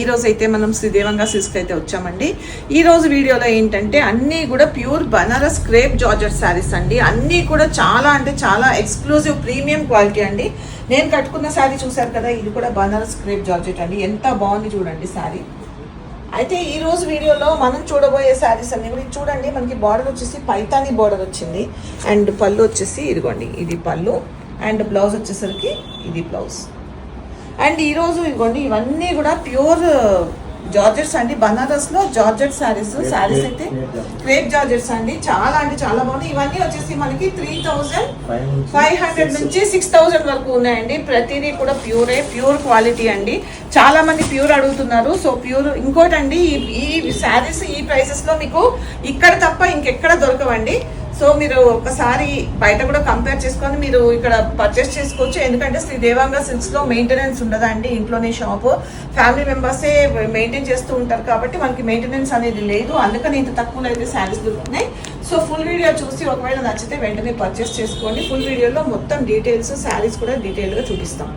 ఈరోజు అయితే మనం శ్రీదేవంగా సిస్క్ అయితే వచ్చామండి. ఈ రోజు వీడియోలో ఏంటంటే అన్నీ కూడా pure Banaras crepe georgette sarees అండి. అన్నీ కూడా చాలా అంటే చాలా ఎక్స్క్లూజివ్ ప్రీమియం క్వాలిటీ అండి. నేను కట్టుకున్న శారీ చూశారు కదా ఇది కూడా బనారస్ క్రేప్ జార్జెట్ అండి. ఎంత బాగుంది చూడండి శారీ. అయితే ఈ రోజు వీడియోలో మనం చూడబోయే శారీస్ అన్ని కూడా ఇది చూడండి. మనకి బార్డర్ వచ్చేసి పైతాని బార్డర్ వచ్చింది. అండ్ పళ్ళు వచ్చేసి ఇదిగోండి ఇది పళ్ళు. అండ్ బ్లౌజ్ వచ్చేసరికి ఇది బ్లౌజ్ అండ్ ఈరోజు ఇదిగోండి ఇవన్నీ కూడా ప్యూర్ జార్జెట్స్ అండి. బనారస్లో జార్జెట్ శారీస్ శారీస్ అయితే క్రేప్ జార్జెట్స్ అండి. చాలా అంటే చాలా బాగుంది ఇవన్నీ వచ్చేసి మనకి త్రీ థౌజండ్ ఫైవ్ హండ్రెడ్ నుంచి సిక్స్ థౌజండ్ వరకు ఉన్నాయండి. ప్రతిదీ కూడా ప్యూరే ప్యూర్ క్వాలిటీ అండి. చాలా మంది ప్యూర్ అడుగుతున్నారు. సో ప్యూర్ ఇంకోటి అండి ఈ ఈ శారీస్ ఈ ప్రైసెస్లో మీకు ఇక్కడ తప్ప ఇంకెక్కడ దొరకవండి. సో మీరు ఒకసారి బయట కూడా కంపేర్ చేసుకొని మీరు ఇక్కడ పర్చేస్ చేసుకోవచ్చు. ఎందుకంటే శ్రీ దేవాంగ సిల్క్స్లో మెయింటెనెన్స్ ఉండదండి ఇంట్లోనే షాప్ ఫ్యామిలీ మెంబర్సే మెయింటైన్ చేస్తూ ఉంటారు కాబట్టి మనకి మెయింటెనెన్స్ అనేది లేదు. అందుకని ఇంత తక్కువలో అయితే శారీస్ దొరుకుతున్నాయి. సో ఫుల్ వీడియో చూసి ఒకవేళ నచ్చితే వెంటనే పర్చేస్ చేసుకోండి. ఫుల్ వీడియోలో మొత్తం డీటెయిల్స్ శారీస్ కూడా డీటెయిల్గా చూపిస్తాం.